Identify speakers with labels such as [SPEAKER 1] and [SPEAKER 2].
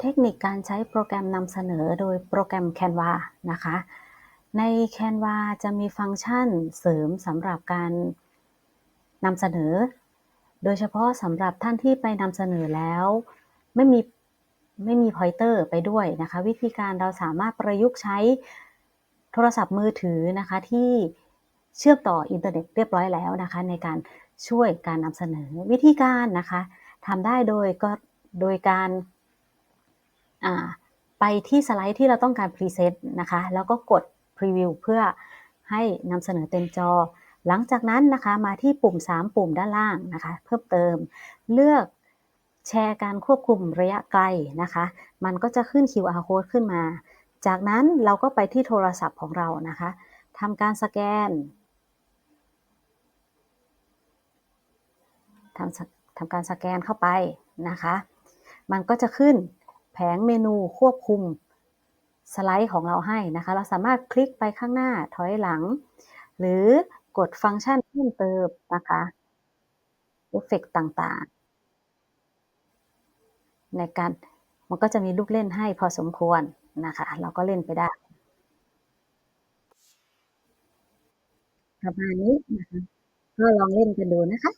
[SPEAKER 1] เทคนิคการใช้โปรแกรมนำเสนอโดยโปรแกรม Canva นะคะ ใน Canva จะมีฟังก์ชันเสริมสำหรับการนำเสนอ โดยเฉพาะสำหรับท่านที่ไปนำเสนอแล้ว ไม่มีไม่มีพอยเตอร์ไปด้วยนะคะ วิธีการเราสามารถประยุกต์ใช้โทรศัพท์มือถือนะคะที่เชื่อมต่ออินเทอร์เน็ตเรียบร้อยแล้วนะคะ ในการช่วยการนำเสนอวิธีการนะคะทำได้โดยก็โดยการ ไปที่สไลด์ที่เราต้องการพรีเซตนะคะ แล้วก็กดพรีวิวเพื่อให้นำเสนอเต็มจอ หลังจากนั้นนะคะมาที่ปุ่ม 3 ปุ่มด้านล่างนะคะ เพิ่มเติมเลือกแชร์การควบคุมระยะไกลนะคะ มันก็จะขึ้น QR code ขึ้นมา จากนั้นเราก็ไปที่โทรศัพท์ของเรานะคะทำการสแกนทำทำการสแกนเข้าไปนะคะ มันก็จะขึ้น งเมนูควบคุมสไลด์ของเราให้นะคะ เราสามารถคลิกไปข้างหน้าถอยหลัง หรือกดฟังก์ชันเพิ่มเติมนะคะเอฟเฟกต่างๆ ในการมันก็จะมีลูกเล่นให้พอสมควรนะคะ เราก็เล่นไปได้ประมาณนี้นะคะก็ลองเล่นกันดูนะคะ